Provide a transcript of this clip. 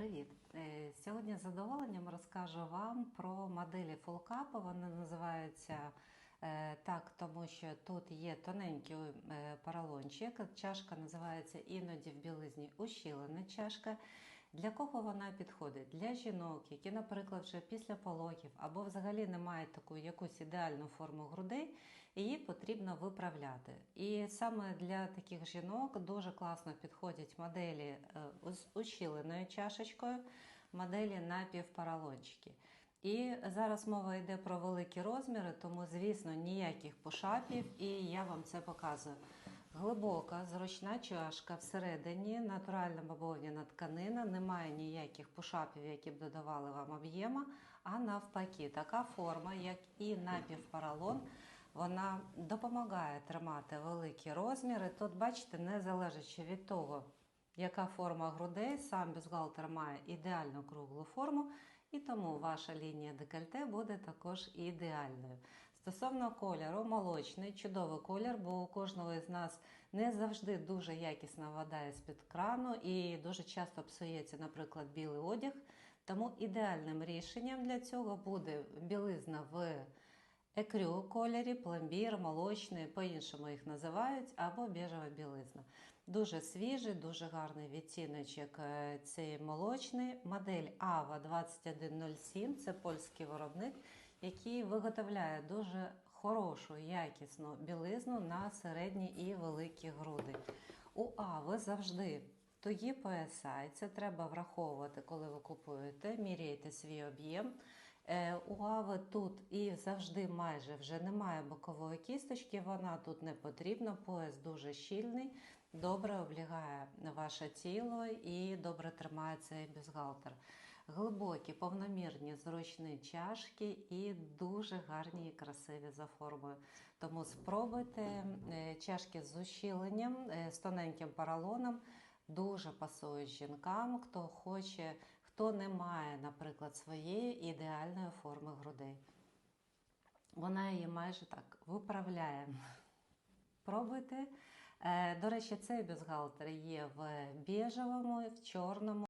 Привіт! Е, Сьогодні з задоволенням розкажу вам про моделі фулкапа. Вони називаються е, так, тому що тут є тоненький е, поролончик. Чашка називається іноді в білизні ущілена чашка. Для кого вона підходить? Для жінок, які, наприклад, вже після пологів або взагалі не мають таку якусь ідеальну форму грудей, її потрібно виправляти. І саме для таких жінок дуже класно підходять моделі е, з ущіленою чашечкою, моделі напівпаралончики. І зараз мова йде про великі розміри, тому, звісно, ніяких пошапів, і я вам це показую. Глибока, зручна чашка всередині, натуральна бавовняна тканина, немає ніяких пошапів, які б додавали вам об'єма, а навпаки, така форма, як і напівпаралон, вона допомагає тримати великі розміри. Тут, бачите, не залежачи від того, яка форма грудей, сам бюстгальтер має ідеальну круглу форму, і тому ваша лінія декольте буде також ідеальною. Стосовно кольору, молочний, чудовий колір, бо у кожного із нас не завжди дуже якісна вода із-під крану і дуже часто псується, наприклад, білий одяг. Тому ідеальним рішенням для цього буде білизна в екрю кольорі, пломбір, молочний, по-іншому їх називають, або біжева білизна. Дуже свіжий, дуже гарний відтіночок е, цей молочний. Модель AVA 2107 це польський виробник, який виготовляє дуже хорошу, якісну білизну на середні і великі груди. У AVA завжди тугі пояса, і це треба враховувати, коли ви купуєте, міряєте свій об'єм. Е, У Ави тут і завжди майже вже немає бокової кісточки, вона тут не потрібна, пояс дуже щільний, добре облягає ваше тіло і добре тримає цей бюстгальтер. Глибокі, повномірні, зручні чашки і дуже гарні і красиві за формою. Тому спробуйте е, чашки з ущіленням, е, з тоненьким поролоном, дуже пасують жінкам, хто хоче хто не має, наприклад, своєї ідеальної форми грудей. Вона її майже так виправляє. Пробуйте. Е, До речі, цей бюстгальтер є в біжевому, в чорному.